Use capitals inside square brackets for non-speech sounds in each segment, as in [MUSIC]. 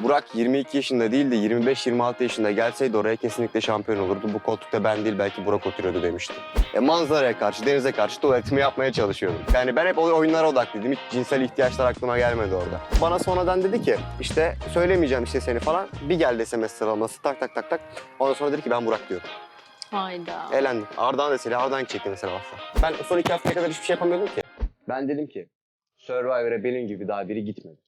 Burak 22 yaşında değil de 25-26 yaşında gelseydi oraya kesinlikle şampiyon olurdu. Bu koltukta ben değil belki Burak oturuyordu demişti. E, manzaraya karşı, denize karşı tuvaletimi yapmaya çalışıyordum. Yani ben hep o oyunlara odaklıydım. Hiç cinsel ihtiyaçlar aklıma gelmedi orada. Bana sonradan dedi ki işte söylemeyeceğim işte seni falan. Bir geldi SMS sıralaması tak tak tak tak. Ondan sonra dedi ki ben Burak diyorum. Hayda. Elendim. Ardahan deseydi Ardahan çekti mesela hafta. Ben son iki haftaya kadar hiçbir şey yapamıyordum ki. Ben dedim ki Survivor'a benim gibi daha biri gitmedi.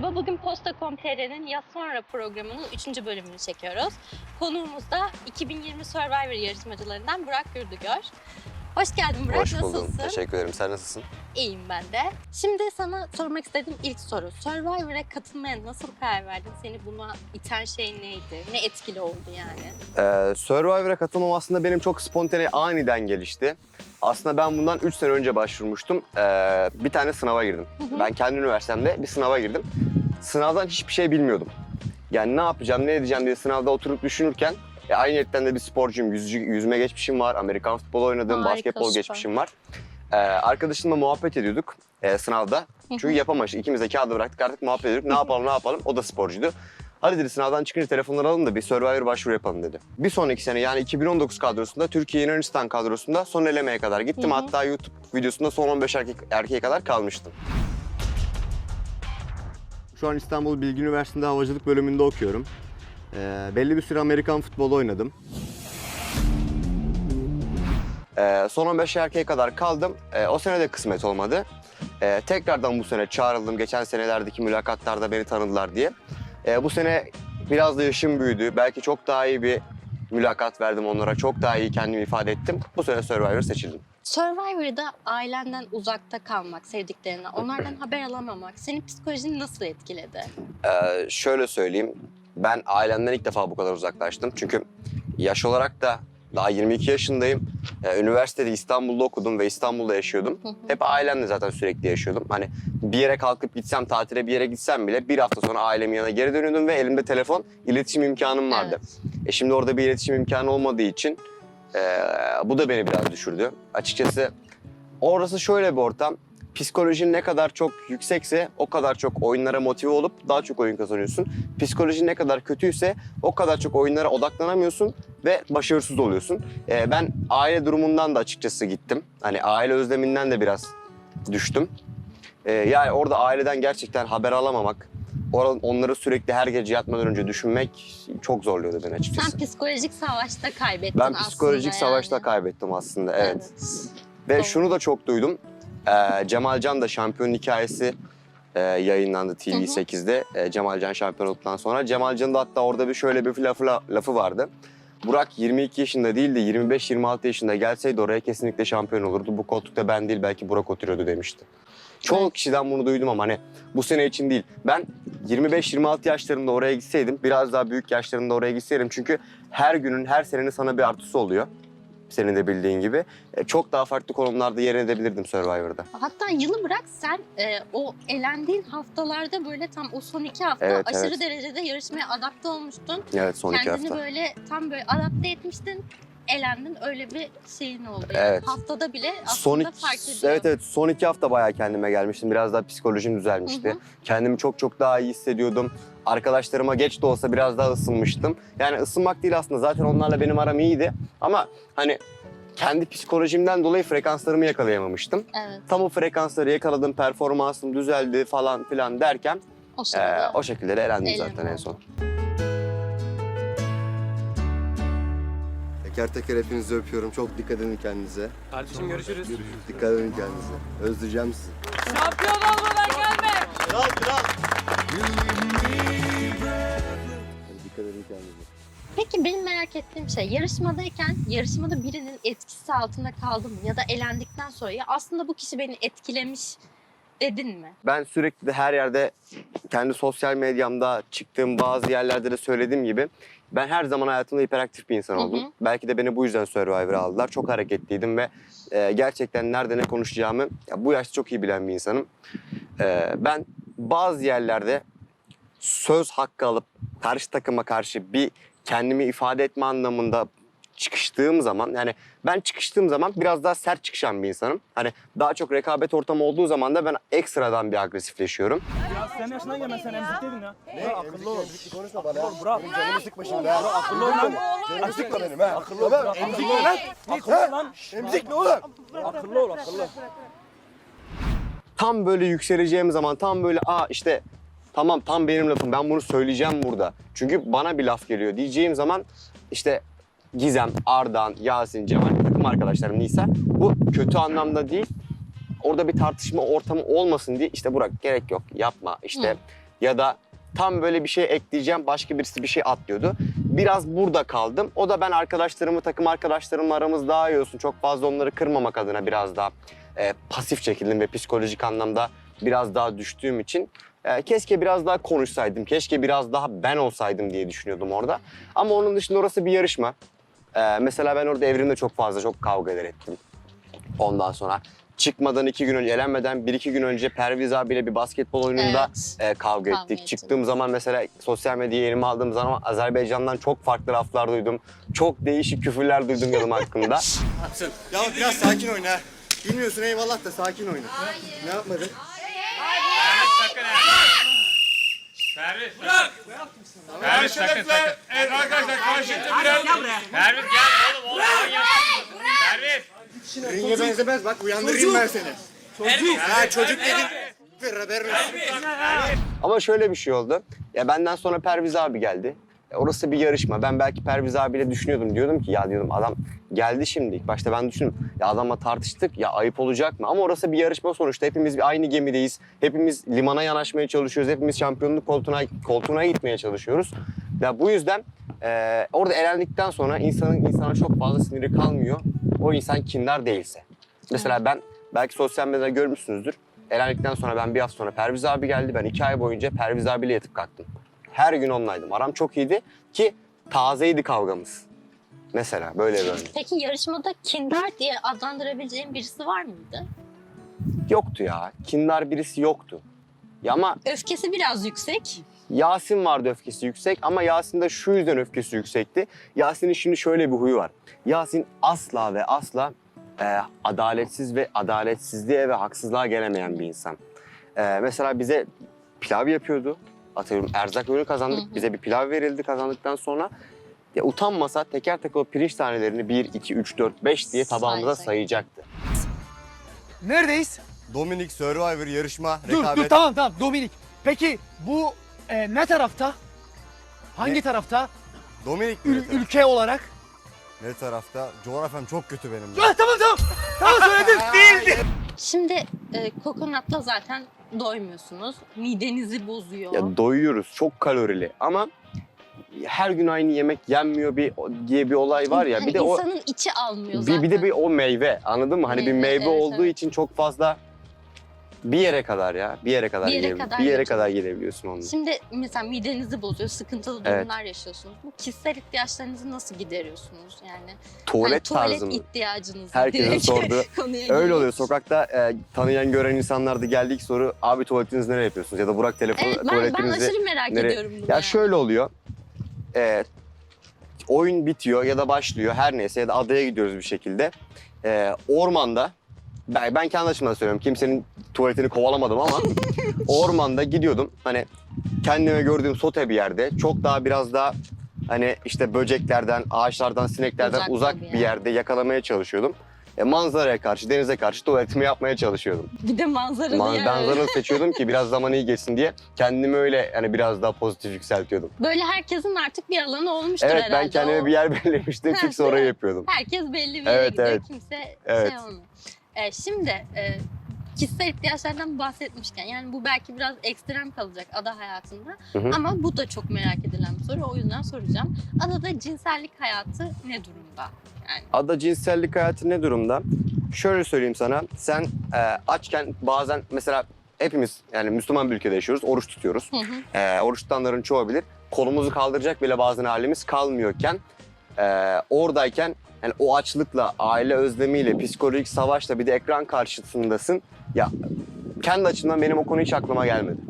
Merhaba. Bugün Posta.com.tr'nin Ya Sonra programının 3. bölümünü çekiyoruz. Konuğumuz da 2020 Survivor yarışmacılarından Burak Gürdügör. Hoş geldin Burak. Hoş buldum. Nasılsın? Teşekkür ederim. Sen nasılsın? İyiyim ben de. Şimdi sana sormak istediğim ilk soru. Survivor'a katılmaya nasıl karar verdin? Seni buna iten şey neydi? Ne etkili oldu yani? Ee, Survivor'a katılmam aslında benim çok spontane, aniden gelişti. Aslında ben bundan 3 sene önce başvurmuştum. Ee, bir tane sınava girdim. Hı hı. Ben kendi üniversitemde bir sınava girdim. Sınavdan hiçbir şey bilmiyordum. Yani ne yapacağım, ne edeceğim diye sınavda oturup düşünürken e, aynı yetten de bir sporcuyum. Yüzücü, yüzme geçmişim var, Amerikan futbolu oynadım, Harika, basketbol süper. geçmişim var. Ee, arkadaşımla muhabbet ediyorduk e, sınavda. Çünkü yapamamıştık. İkimiz de kağıdı bıraktık artık muhabbet ediyorduk. Ne yapalım ne yapalım? O da sporcuydu. Hadi dedi sınavdan çıkınca telefonları alın da bir Survivor başvuru yapalım dedi. Bir sonraki sene yani 2019 kadrosunda Türkiye Yunanistan kadrosunda son elemeye kadar gittim. Hı hı. Hatta YouTube videosunda son 15 erkek, erkeğe kadar kalmıştım. Şu an İstanbul Bilgi Üniversitesi'nde havacılık bölümünde okuyorum. Ee, belli bir süre Amerikan futbolu oynadım. Ee, son 15 erkeğe kadar kaldım. Ee, o sene de kısmet olmadı. Ee, tekrardan bu sene çağrıldım. Geçen senelerdeki mülakatlarda beni tanıdılar diye. Ee, bu sene biraz da yaşım büyüdü. Belki çok daha iyi bir mülakat verdim onlara. Çok daha iyi kendimi ifade ettim. Bu sene Survivor seçildim. Survivor'da ailenden uzakta kalmak, sevdiklerinden, onlardan haber alamamak senin psikolojini nasıl etkiledi? Ee, şöyle söyleyeyim. Ben ailemden ilk defa bu kadar uzaklaştım. Çünkü yaş olarak da daha 22 yaşındayım. Ee, üniversitede İstanbul'da okudum ve İstanbul'da yaşıyordum. Hep ailemle zaten sürekli yaşıyordum. Hani bir yere kalkıp gitsem, tatile bir yere gitsem bile bir hafta sonra ailemin yanına geri dönüyordum ve elimde telefon, iletişim imkanım vardı. Evet. E şimdi orada bir iletişim imkanı olmadığı için e, bu da beni biraz düşürdü. Açıkçası orası şöyle bir ortam. Psikolojin ne kadar çok yüksekse o kadar çok oyunlara motive olup daha çok oyun kazanıyorsun. Psikolojin ne kadar kötüyse o kadar çok oyunlara odaklanamıyorsun ve başarısız oluyorsun. E, ben aile durumundan da açıkçası gittim. Hani aile özleminden de biraz düştüm. E, yani orada aileden gerçekten haber alamamak, onları sürekli her gece yatmadan önce düşünmek çok zorluyordu beni açıkçası. Sen psikolojik savaşta kaybettin Ben aslında psikolojik savaşta yani. kaybettim aslında evet. Evet. Ve Doğru. şunu da çok duydum. Ee, Cemalcan da şampiyon hikayesi e, yayınlandı TV8'de. E, Cemalcan şampiyon olduktan sonra. Cemalcan'ın da hatta orada bir şöyle bir lafı, lafı vardı. Burak 22 yaşında değil de 25-26 yaşında gelseydi oraya kesinlikle şampiyon olurdu. Bu koltukta ben değil belki Burak oturuyordu demişti. Çoğu kişiden bunu duydum ama hani bu sene için değil. Ben 25-26 yaşlarında oraya gitseydim, biraz daha büyük yaşlarında oraya gitseydim. Çünkü her günün, her senenin sana bir artısı oluyor. Senin de bildiğin gibi. E, çok daha farklı konumlarda yer edebilirdim Survivor'da. Hatta yılı bırak sen e, o elendiğin haftalarda böyle tam o son iki hafta Evet, aşırı evet. derecede yarışmaya adapte olmuştun. Evet son iki Kendini hafta. böyle tam böyle adapte etmiştin. Elendin öyle bir şeyin oldu. Yani. Evet. Haftada bile aslında Son iki, fark ediyor. evet evet son iki hafta bayağı kendime gelmiştim. Biraz daha psikolojim düzelmişti. Hı hı. Kendimi çok çok daha iyi hissediyordum. Arkadaşlarıma geç de olsa biraz daha ısınmıştım. Yani ısınmak değil aslında zaten onlarla benim aram iyiydi. Ama hani kendi psikolojimden dolayı frekanslarımı yakalayamamıştım. Evet. Tam o frekansları yakaladım, performansım düzeldi falan filan derken O eee, sırada. o şekilde de elendim Elendim. zaten en son. Teker teker hepinizi öpüyorum. Çok dikkat edin kendinize. Kardeşim görüşürüz. Dikkat edin kendinize. Özleyeceğim sizi. Şampiyon olmadan gelme. Kral kral. Dikkat edin kendinize. Peki benim merak ettiğim şey yarışmadayken yarışmada birinin etkisi altında kaldın mı? Ya da elendikten sonra ya aslında bu kişi beni etkilemiş dedin mi? Ben sürekli de her yerde kendi sosyal medyamda çıktığım bazı yerlerde de söylediğim gibi Ben her zaman hayatımda hiperaktif bir insan Hı hı. oldum. Belki de beni bu yüzden Survivor'a aldılar. Çok hareketliydim ve e, gerçekten nerede ne konuşacağımı ya, bu yaşta çok iyi bilen bir insanım. E, ben bazı yerlerde söz hakkı alıp karşı takıma karşı bir kendimi ifade etme anlamında çıkıştığım zaman yani ben çıkıştığım zaman biraz daha sert çıkışan bir insanım. Hani daha çok rekabet ortamı olduğu zaman da ben ekstradan bir agresifleşiyorum. Ya sen yaşına gelme sen emzikteydin ya. Ne? Akıllı ol. konuşma bana. Dur Burak. Benim canımı sıkma şimdi ha. Akıllı ol lan. Canımı sıkma benim ha. Akıllı ol. Emzik Akıllı ol. ne lan? Akıllı ol lan. Emzik ne oğlum? Akıllı ol akıllı. Tam böyle yükseleceğim zaman tam böyle aa işte tamam tam benim lafım ben bunu söyleyeceğim burada. Çünkü bana bir laf geliyor diyeceğim zaman işte Gizem, Ardan, Yasin, Cemal takım arkadaşlarım Nisa bu kötü anlamda değil. Orada bir tartışma ortamı olmasın diye işte Burak gerek yok yapma işte Hı. ya da tam böyle bir şey ekleyeceğim başka birisi bir şey atlıyordu. Biraz burada kaldım. O da ben arkadaşlarımı, takım arkadaşlarımla aramız daha iyi olsun. Çok fazla onları kırmamak adına biraz daha e, pasif çekildim ve psikolojik anlamda biraz daha düştüğüm için e, keşke biraz daha konuşsaydım, keşke biraz daha ben olsaydım diye düşünüyordum orada. Ama onun dışında orası bir yarışma. E, mesela ben orada evrimde çok fazla çok kavga eder ettim. Ondan sonra çıkmadan iki gün önce, elenmeden bir iki gün önce Perviz abiyle bir basketbol oyununda Evet. e, kavga Kavga ettik. ettiniz. Çıktığım zaman mesela sosyal medyaya elime aldığım zaman Azerbaycan'dan çok farklı laflar duydum. Çok değişik küfürler duydum yanım hakkında. [LAUGHS] Ya biraz sakin oyna. Bilmiyorsun eyvallah da sakin oyna. Ne yapmadın? Perviz. Bırak. Perviz sakın sakın. Evet arkadaşlar karşılıklı birer. Perviz gel oğlum oğlum manyak. Perviz. Ringe benzemez bak uyandırayım ben seni. Çocuk. Ha çocuk olsun. Ama şöyle bir şey oldu. Ya benden sonra Perviz abi geldi. E, orası bir yarışma. Ben belki Perviz abiyle düşünüyordum. Diyordum ki ya diyordum adam geldi şimdi. İlk başta ben düşündüm. Ya adamla tartıştık ya ayıp olacak mı? Ama orası bir yarışma sonuçta. Hepimiz bir aynı gemideyiz. Hepimiz limana yanaşmaya çalışıyoruz. Hepimiz şampiyonluk koltuğuna, koltuğuna gitmeye çalışıyoruz. Ya bu yüzden e, orada elendikten sonra insanın insana çok fazla siniri kalmıyor. O insan kindar değilse. Mesela ben belki sosyal medyada görmüşsünüzdür. Elendikten sonra ben bir hafta sonra Perviz abi geldi. Ben iki ay boyunca Perviz abiyle yatıp kalktım. Her gün onlaydım. Aram çok iyiydi ki tazeydi kavgamız. Mesela böyle örnek. Peki yarışmada kindar diye adlandırabileceğin birisi var mıydı? Yoktu ya. Kindar birisi yoktu. Ya ama Öfkesi biraz yüksek. Yasin vardı öfkesi yüksek ama Yasin de şu yüzden öfkesi yüksekti. Yasin'in şimdi şöyle bir huyu var. Yasin asla ve asla e, adaletsiz ve adaletsizliğe ve haksızlığa gelemeyen bir insan. E, mesela bize pilav yapıyordu. Atıyorum erzak oyunu kazandık. Hı hı. Bize bir pilav verildi kazandıktan sonra. Ya utanmasa teker teker o pirinç tanelerini 1, 2, 3, 4, 5 diye tabağımıza Sayacak. sayacaktı. Neredeyiz? Dominik Survivor yarışma Dur dur tamam tamam Dominik. Peki bu e, ne tarafta? Hangi Ne? tarafta? Dominik Ül- ülke olarak. Ne tarafta? Coğrafyam çok kötü benim. Ah, tamam tamam. Tamam söyledim. [LAUGHS] Değildi. Şimdi e, kokonatla zaten doymuyorsunuz. Midenizi bozuyor. Ya doyuyoruz. Çok kalorili ama her gün aynı yemek yenmiyor bir diye bir olay var ya. Bir de o insanın içi almıyor zaten. bir, bir de bir o meyve. Anladın mı? Hani bir Meyve, meyve evet, olduğu evet. için çok fazla bir yere kadar ya. Bir yere kadar Bir yere kadar bir yere kadar gidebiliyorsun onunla. Şimdi mesela midenizi bozuyor, sıkıntılı Evet. durumlar yaşıyorsunuz. Bu kişisel ihtiyaçlarınızı nasıl gideriyorsunuz? Yani tuvalet hani tuvalet tarzı mı? ihtiyacınızı Herkesin direkt sorduğu. [LAUGHS] konuya Öyle giriyoruz. oluyor. Sokakta e, tanıyan gören insanlar da geldi ilk soru abi tuvaletinizi nereye yapıyorsunuz? Ya da Burak telefonu Evet ben, ben tuvaletinizi aşırı merak nereye- ediyorum bunu. Ya yani. şöyle oluyor. Ee, oyun bitiyor ya da başlıyor her neyse ya da adaya gidiyoruz bir şekilde. Ee, ormanda ben, ben kendi açımdan söylüyorum. Kimsenin tuvaletini kovalamadım ama [LAUGHS] ormanda gidiyordum. Hani kendime gördüğüm sote bir yerde. Çok daha biraz daha hani işte böceklerden, ağaçlardan, sineklerden Uzakta uzak bir bir yer. yerde yakalamaya çalışıyordum. E, manzaraya karşı, denize karşı tuvaletimi yapmaya çalışıyordum. Bir de manzaralı Man- yer. manzaralı [LAUGHS] seçiyordum ki biraz zaman iyi geçsin diye. Kendimi öyle hani biraz daha pozitif yükseltiyordum. Böyle herkesin artık bir alanı olmuştur Evet herhalde. ben kendime O- bir yer belirlemiştim. Değil orayı yapıyordum. [LAUGHS] Herkes belli bir yere Evet, gidiyor. evet. Kimse Evet. şey olmuyor. E, şimdi e, kişisel ihtiyaçlardan bahsetmişken yani bu belki biraz ekstrem kalacak ada hayatında Hı hı. ama bu da çok merak edilen bir soru o yüzden soracağım. Adada cinsellik hayatı ne durumda? Yani Ada cinsellik hayatı ne durumda? Şöyle söyleyeyim sana. Sen e, açken bazen mesela hepimiz yani Müslüman bir ülkede yaşıyoruz. Oruç tutuyoruz. hı hı. E, oruç tutanların çoğu bilir. kolumuzu kaldıracak bile bazen halimiz kalmıyorken e, oradayken yani o açlıkla, aile özlemiyle, psikolojik savaşla bir de ekran karşısındasın. Ya kendi açımdan benim o konu hiç aklıma gelmedi.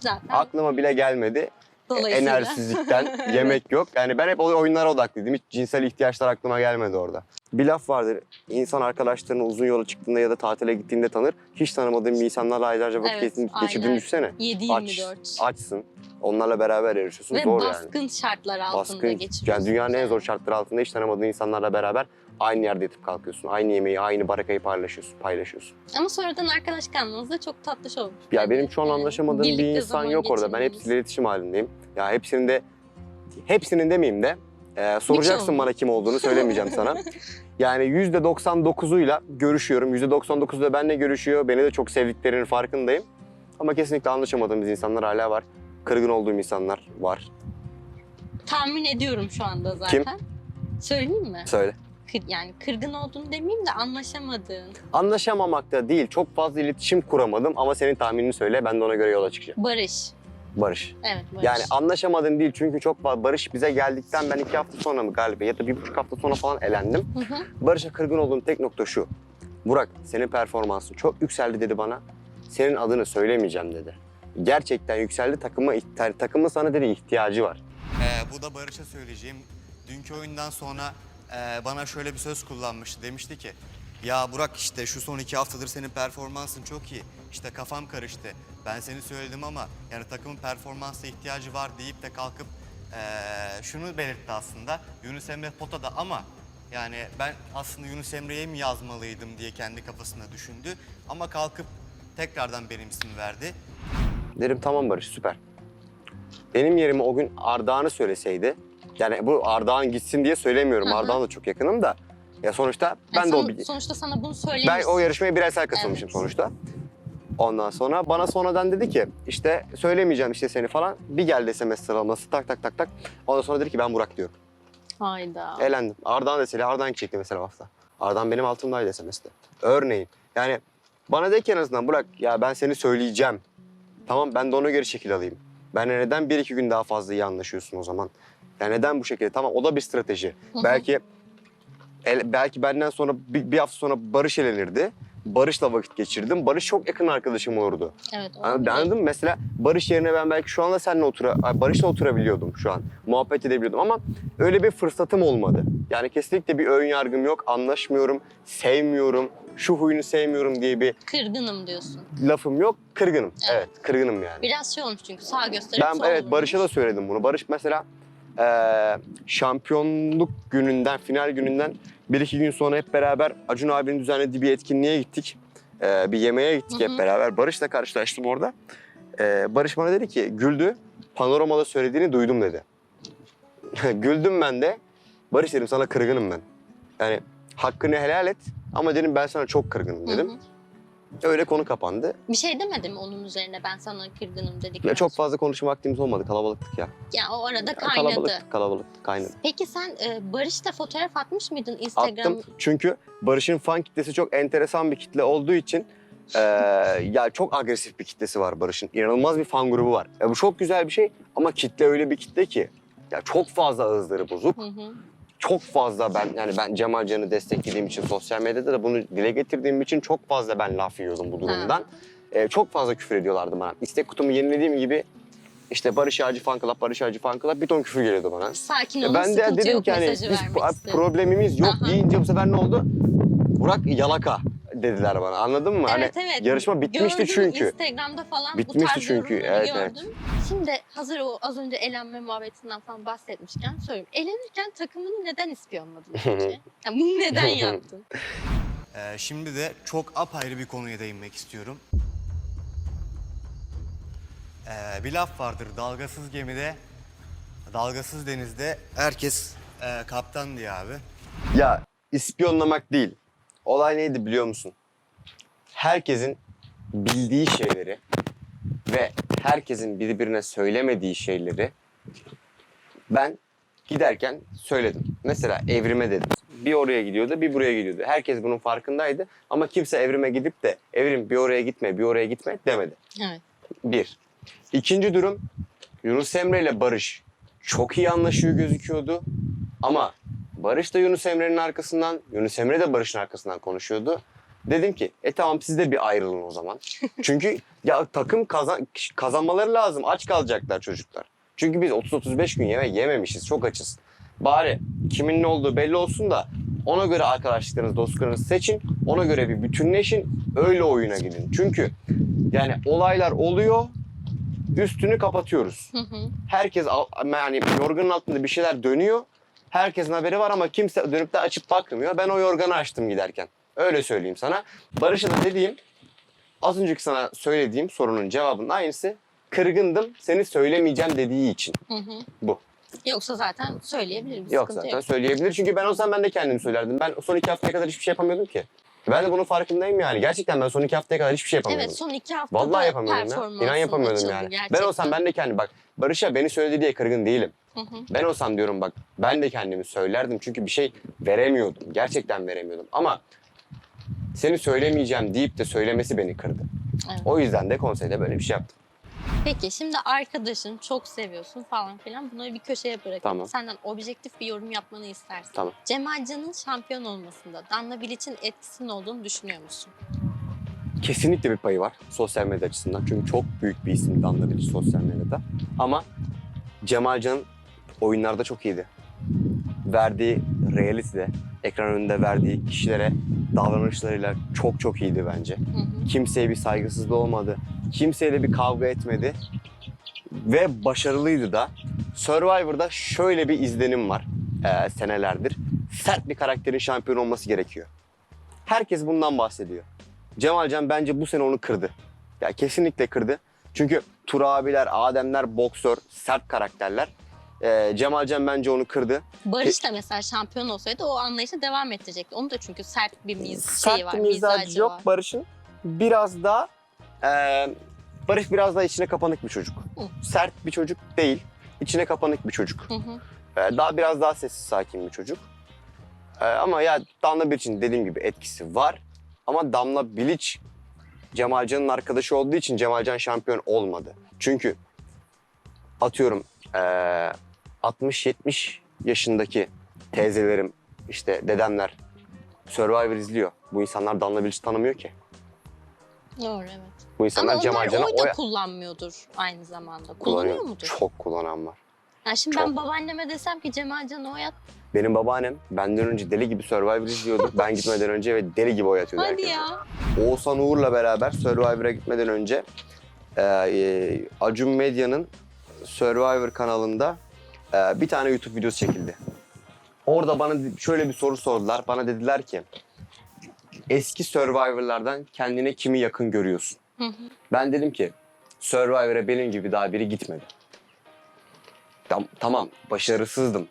Zaten Aklıma bile gelmedi. Dolayısıyla. Enerjisizlikten [LAUGHS] yemek yok. Yani ben hep oyunlara odaklıydım. Hiç cinsel ihtiyaçlar aklıma gelmedi orada. Bir laf vardır. İnsan arkadaşlarını uzun yola çıktığında ya da tatile gittiğinde tanır. Hiç tanımadığın bir insanlarla aylarca vakit Evet, geçirdiğini düşünsene. 7-24. Açsın. Onlarla beraber yarışıyorsun. Ve Zor yani. baskın şartlar altında Baskın. geçiriyorsun. Yani dünyanın en zor şartları altında hiç tanımadığın insanlarla beraber aynı yerde yatıp kalkıyorsun. Aynı yemeği, aynı barakayı paylaşıyorsun. paylaşıyorsun. Ama sonradan arkadaş kalmanız da çok tatlış olmuş. Ya benim şu an Yani anlaşamadığım bir birlikte insan zaman yok orada. Ben hepsiyle iletişim halindeyim. Ya hepsinin de hepsinin demeyeyim de e, soracaksın bana kim olduğunu söylemeyeceğim sana. [LAUGHS] Yani %99'uyla görüşüyorum. %99'u da benimle görüşüyor. Beni de çok sevdiklerinin farkındayım. Ama kesinlikle anlaşamadığımız insanlar hala var. Kırgın olduğum insanlar var. Tahmin ediyorum şu anda zaten. Söyleyeyim mi? Söyle. Kır, yani kırgın olduğunu demeyeyim de anlaşamadığın. Anlaşamamakta değil. Çok fazla iletişim kuramadım ama senin tahminini söyle. Ben de ona göre yola çıkacağım. Barış. Barış. Evet Barış. Yani anlaşamadım değil çünkü çok. Barış bize geldikten ben iki hafta sonra mı galiba ya da bir buçuk hafta sonra falan elendim. Hı hı. Barış'a kırgın olduğum tek nokta şu. Burak senin performansın çok yükseldi dedi bana. Senin adını söylemeyeceğim dedi. Gerçekten yükseldi takıma takımın sana dedi ihtiyacı var. Ee, bu da Barış'a söyleyeceğim. Dünkü oyundan sonra e, bana şöyle bir söz kullanmıştı. Demişti ki ya Burak işte şu son iki haftadır senin performansın çok iyi. İşte kafam karıştı. Ben seni söyledim ama yani takımın performansa ihtiyacı var deyip de kalkıp e, şunu belirtti aslında. Yunus Emre potada ama yani ben aslında Yunus Emre'ye mi yazmalıydım diye kendi kafasında düşündü. Ama kalkıp tekrardan benim ismimi verdi. Dedim tamam Barış süper. Benim yerime o gün Ardahan'ı söyleseydi. Yani bu Ardahan gitsin diye söylemiyorum. Hı. Ardahan'la çok yakınım da. Ya sonuçta ben Yani de o son- sonuçta sana bunu söylemiş. Ben o yarışmaya bireysel katılmışım Evet. sonuçta. Ondan sonra bana sonradan dedi ki işte söylemeyeceğim işte seni falan. Bir geldi SMS sıralaması tak tak tak tak. Ondan sonra dedi ki ben Burak diyorum. Hayda. Elendim. Ardahan deseli Ardahan gidecekti mesela o hafta. Ardahan benim altımdaydı SMS'te. Örneğin. Yani bana de ki en azından Burak ya ben seni söyleyeceğim. Tamam ben de ona göre şekil alayım. Ben neden bir iki gün daha fazla iyi anlaşıyorsun o zaman? Yani neden bu şekilde? Tamam o da bir strateji. Belki el- belki benden sonra bir, bir hafta sonra Barış elenirdi. Barış'la vakit geçirdim. Barış çok yakın arkadaşım olurdu. Evet. Olabilir. anladın mı? Mesela Barış yerine ben belki şu anda seninle otura, Barış'la oturabiliyordum şu an. Muhabbet edebiliyordum ama öyle bir fırsatım olmadı. Yani kesinlikle bir ön yargım yok. Anlaşmıyorum, sevmiyorum, şu huyunu sevmiyorum diye bir Kırgınım diyorsun. lafım yok. Kırgınım. Evet. Evet, kırgınım yani. Biraz şey olmuş çünkü sağ gösterip Ben evet. Barış'a da söyledim bunu. Barış mesela eee, şampiyonluk gününden, final gününden bir iki gün sonra hep beraber Acun abinin düzenlediği bir etkinliğe gittik. Eee, bir yemeğe gittik Hı hı. hep beraber. Barış'la karşılaştım orada. Eee, Barış bana dedi ki güldü. Panoramada söylediğini duydum dedi. [LAUGHS] Güldüm ben de. Barış dedim sana kırgınım ben. Yani hakkını helal et ama dedim ben sana çok kırgınım Hı dedim. hı. Öyle konu kapandı. Bir şey demedim onun üzerine ben sana kırgınım dedik. Ya çok fazla konuşma vaktimiz olmadı. Kalabalıktık ya. Ya o arada kaynadı. Kalabalık, kalabalık, kaynadı. Peki sen e, Barış'ta fotoğraf atmış mıydın Instagram? Attım çünkü Barış'ın fan kitlesi çok enteresan bir kitle olduğu için eee, [LAUGHS] ya çok agresif bir kitlesi var Barış'ın. İnanılmaz bir fan grubu var. Ya bu çok güzel bir şey ama kitle öyle bir kitle ki ya çok fazla ağızları bozuk. Hı hı. Çok fazla ben yani ben Cemal Can'ı desteklediğim için sosyal medyada da bunu dile getirdiğim için çok fazla ben laf yiyordum bu durumdan. Eee, çok fazla küfür ediyorlardı bana. İstek kutumu yenilediğim gibi işte Barış Ağacı Fan Club, Barış Ağacı Fan Club bir ton küfür geliyordu bana. Sakin Ya olun ben de dedim ki hani biz problemimiz yok Aha. deyince bu sefer ne oldu? Burak yalaka dediler bana anladın mı? Evet hani evet. yarışma bitmişti Gördüm çünkü. Instagram'da falan bu Bitmişti tarz çünkü, yorumları evet, evet. gördüm. Şimdi hazır o az önce elenme muhabbetinden falan bahsetmişken söyleyeyim. Elenirken takımını neden ispiyonladın peki? [LAUGHS] Ya bunu neden [LAUGHS] yaptın? Ee, şimdi de çok apayrı bir konuya değinmek istiyorum. Ee, bir laf vardır dalgasız gemide, dalgasız denizde herkes e, kaptan diye abi. Ya ispiyonlamak değil. Olay neydi biliyor musun? Herkesin bildiği şeyleri ve herkesin birbirine söylemediği şeyleri ben giderken söyledim. Mesela evrime dedim. Bir oraya gidiyordu, bir buraya gidiyordu. Herkes bunun farkındaydı ama kimse evrime gidip de evrim bir oraya gitme, bir oraya gitme demedi. Evet. Bir. İkinci durum Yunus Emre ile Barış çok iyi anlaşıyor gözüküyordu. Ama Barış da Yunus Emre'nin arkasından, Yunus Emre de Barış'ın arkasından konuşuyordu. Dedim ki e tamam siz de bir ayrılın o zaman. [LAUGHS] Çünkü ya takım kazan, kazanmaları lazım. Aç kalacaklar çocuklar. Çünkü biz 30-35 gün yeme yememişiz. Çok açız. Bari kimin ne olduğu belli olsun da ona göre arkadaşlıklarınızı, dostluklarınızı seçin. Ona göre bir bütünleşin. Öyle oyuna gidin. Çünkü yani olaylar oluyor. Üstünü kapatıyoruz. Herkes yani yorganın altında bir şeyler dönüyor. Herkesin haberi var ama kimse dönüp de açıp bakmıyor. Ben o yorganı açtım giderken. Öyle söyleyeyim sana. Barış'a da dediğim az önceki sana söylediğim sorunun cevabının aynısı. Kırgındım seni söylemeyeceğim dediği için. Hı hı. Bu. Yoksa zaten söyleyebilir. Bir Yok sıkıntı zaten söyleyebilir. Çünkü ben olsam ben de kendim söylerdim. Ben son iki haftaya kadar hiçbir şey yapamıyordum ki. Ben de bunun farkındayım yani. Gerçekten ben son iki haftaya kadar hiçbir şey yapamıyordum. Evet son iki haftada Vallahi yapamıyordum ya. İnan yapamıyordum yani. Gerçekten. Ben olsam ben de kendim bak Barış'a beni söyledi diye kırgın değilim. Hı hı. Ben olsam diyorum bak ben de kendimi söylerdim çünkü bir şey veremiyordum. Gerçekten veremiyordum ama seni söylemeyeceğim deyip de söylemesi beni kırdı. Evet. O yüzden de konseyde böyle bir şey yaptım. Peki şimdi arkadaşın çok seviyorsun falan filan bunları bir köşeye bırakıp Tamam. senden objektif bir yorum yapmanı istersin. Tamam. Cemal Can'ın şampiyon olmasında Danla Bilic'in etkisinin olduğunu düşünüyor musun? Kesinlikle bir payı var sosyal medya açısından. Çünkü çok büyük bir isim Danla Bilic sosyal medyada. Ama Cemal Can oyunlarda çok iyiydi. Verdiği reality'de, ekran önünde verdiği kişilere davranışlarıyla çok çok iyiydi bence. Hı hı. Kimseye bir saygısızlığı olmadı. Kimseyle bir kavga etmedi. Ve başarılıydı da. Survivor'da şöyle bir izlenim var eee, senelerdir. Sert bir karakterin şampiyon olması gerekiyor. Herkes bundan bahsediyor. Cemalcan bence bu sene onu kırdı. Ya kesinlikle kırdı. Çünkü Tur abiler, Ademler boksör, sert karakterler. Eee Cemalcan bence onu kırdı. Barış da mesela şampiyon olsaydı o anlayışa devam edecekti. Onun da çünkü sert bir miz şeyi var, Sert mizacı yok var. Barış'ın. Biraz daha eee, Barış biraz daha içine kapanık bir çocuk. Hı. Sert bir çocuk değil. İçine kapanık bir çocuk. Hı hı. Ee, daha biraz daha sessiz sakin bir çocuk. Ee, ama ya Damla Bilic'in dediğim gibi etkisi var. Ama Damla Bilic Cemalcan'ın arkadaşı olduğu için Cemalcan şampiyon olmadı. Çünkü atıyorum ee, 60-70 yaşındaki teyzelerim işte dedemler Survivor izliyor. Bu insanlar Damla Bilic'i tanımıyor ki. Doğru evet. Bu Ama insanlar onlar Cemalcan'a oy da oy kullanmıyordur aynı zamanda. Kullanıyor mudur? Çok kullanan var. Yani şimdi çok. ben babaanneme desem ki Cemal Can'a oy at. Benim babaannem benden önce deli gibi Survivor izliyordu. ben [LAUGHS] gitmeden önce ve deli gibi oy atıyordu Hadi herkese. ya. Oğuzhan Uğur'la beraber Survivor'a gitmeden önce e, e, Acun Medya'nın Survivor kanalında e, bir tane YouTube videosu çekildi. Orada bana şöyle bir soru sordular. Bana dediler ki eski Survivor'lardan kendine kimi yakın görüyorsun? Hı hı. Ben dedim ki Survivor'a benim gibi daha biri gitmedi. Tam, tamam başarısızdım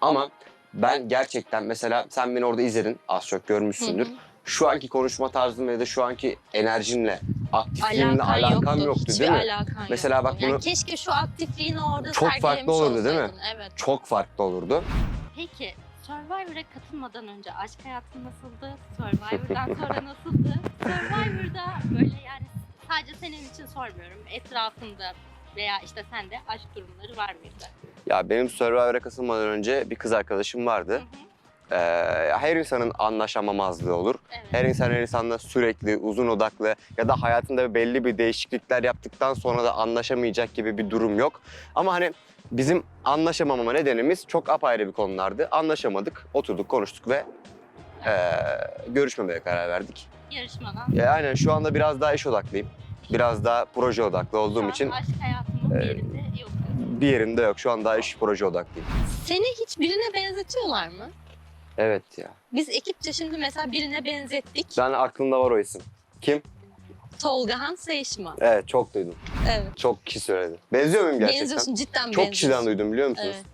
ama ben gerçekten mesela sen beni orada izledin az çok görmüşsündür. Hı hı. Şu anki konuşma tarzım ya da şu anki enerjinle, aktifliğimle Alakan alakam yoktu. yoktu, değil mi? alakan Mesela bak Yani bunu- keşke şu aktifliğini orada Çok farklı olurdu, değil mi? olsaydın. Evet. Çok farklı olurdu. Peki Survivor'a katılmadan önce aşk hayatın nasıldı? Survivor'dan sonra nasıldı? Survivor'da böyle yani sadece senin için sormuyorum. Etrafında veya işte sende aşk durumları var mıydı? Ya benim Survivor'a katılmadan önce bir kız arkadaşım Hı vardı. hı. Ee, her insanın anlaşamamazlığı olur. Evet. Her insan her insanla sürekli uzun odaklı ya da hayatında belli bir değişiklikler yaptıktan sonra da anlaşamayacak gibi bir durum yok. Ama hani bizim anlaşamamama nedenimiz çok apayrı bir konulardı. Anlaşamadık, oturduk, konuştuk ve eee, görüşmemeye karar verdik. Yarışmadan. Ya aynen şu anda biraz daha iş odaklıyım. Biraz daha proje odaklı şu olduğum an için aşk hayatının bir e, yerinde yok. bir yerimde yok. Şu an daha iş proje odaklıyım. Seni hiç birine benzetiyorlar mı? Evet ya. Biz ekipçe şimdi mesela birine benzettik. Ben aklımda var o isim. Kim? Tolgahan Seyşman. Evet çok duydum. Evet. Çok kişi söyledi. Benziyor muyum gerçekten? Benziyorsun cidden Çok benziyorsun. kişiden duydum biliyor musunuz? Evet.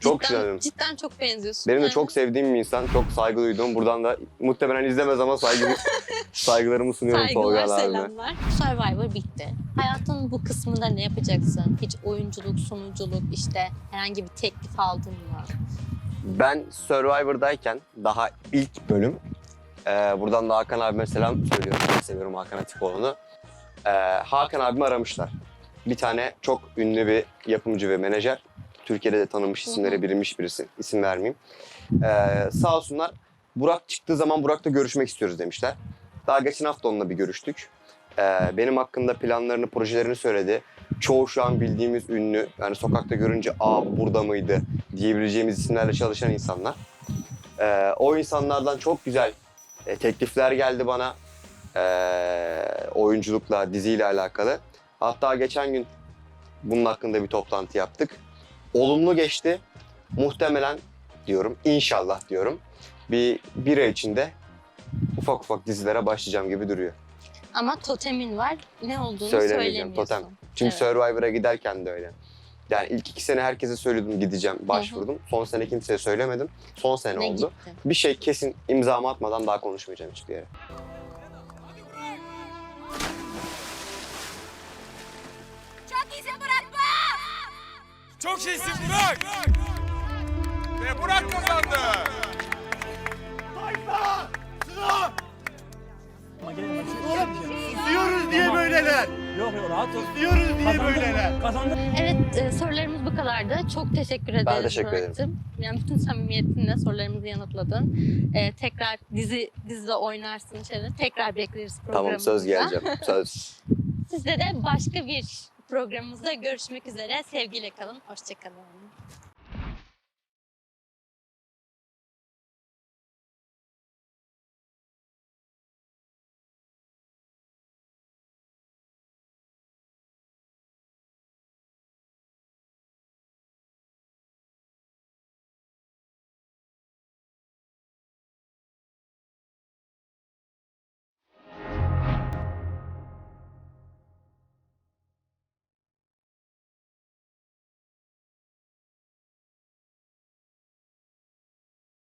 Çok cidden, cidden. cidden çok benziyorsun. Benim de çok sevdiğim bir insan, çok saygı duyduğum. Buradan da muhtemelen izlemez ama saygı, [LAUGHS] saygılarımı sunuyorum Tolga Saygılar, abime. selamlar. Survivor bitti. Hayatın bu kısmında ne yapacaksın? Hiç oyunculuk, sunuculuk, işte herhangi bir teklif aldın mı? Ben Survivor'dayken daha ilk bölüm, e, buradan da Hakan abime selam söylüyorum. Çok seviyorum Hakan Atipoğlu'nu. E, Hakan abimi aramışlar. bir tane çok ünlü bir yapımcı ve menajer. Türkiye'de de tanınmış isimlere bilinmiş birisi. İsim vermeyeyim. Ee, sağ olsunlar. Burak çıktığı zaman Burak'la görüşmek istiyoruz demişler. Daha geçen hafta onunla bir görüştük. Ee, benim hakkında planlarını, projelerini söyledi. Çoğu şu an bildiğimiz ünlü, yani sokakta görünce aa bu burada mıydı diyebileceğimiz isimlerle çalışan insanlar. Ee, o insanlardan çok güzel e, teklifler geldi bana. Ee, oyunculukla, diziyle alakalı. Hatta geçen gün bunun hakkında bir toplantı yaptık. Olumlu geçti. Muhtemelen diyorum, inşallah diyorum. Bir, bir ay içinde ufak ufak dizilere başlayacağım gibi duruyor. Ama totemin var. Ne olduğunu Söylemeyeceğim, söylemiyorsun. totem. Çünkü Evet. Survivor'a giderken de öyle. Yani ilk iki sene herkese söyledim gideceğim, başvurdum. Son sene kimseye söylemedim. Son sene Ne oldu. gitti? Bir şey kesin imzamı atmadan daha konuşmayacağım hiçbir yere. Çok şeysin Burak. Ve Burak kazandı. Ama gelin şey diyeceğim. Diyoruz diye böyleler. Yok yok rahat ol. Diyoruz diye Kazandık böyleler. Kazandık. Evet e, sorularımız bu kadardı. Çok teşekkür ederiz teşekkür ederim. Yani bütün samimiyetinle sorularımızı yanıtladın. E, tekrar dizi dizide oynarsın içeri. Tekrar bekleriz Tamam programımıza. söz geleceğim. Söz. Sizle de başka bir programımızda görüşmek üzere. Sevgiyle kalın. Hoşçakalın.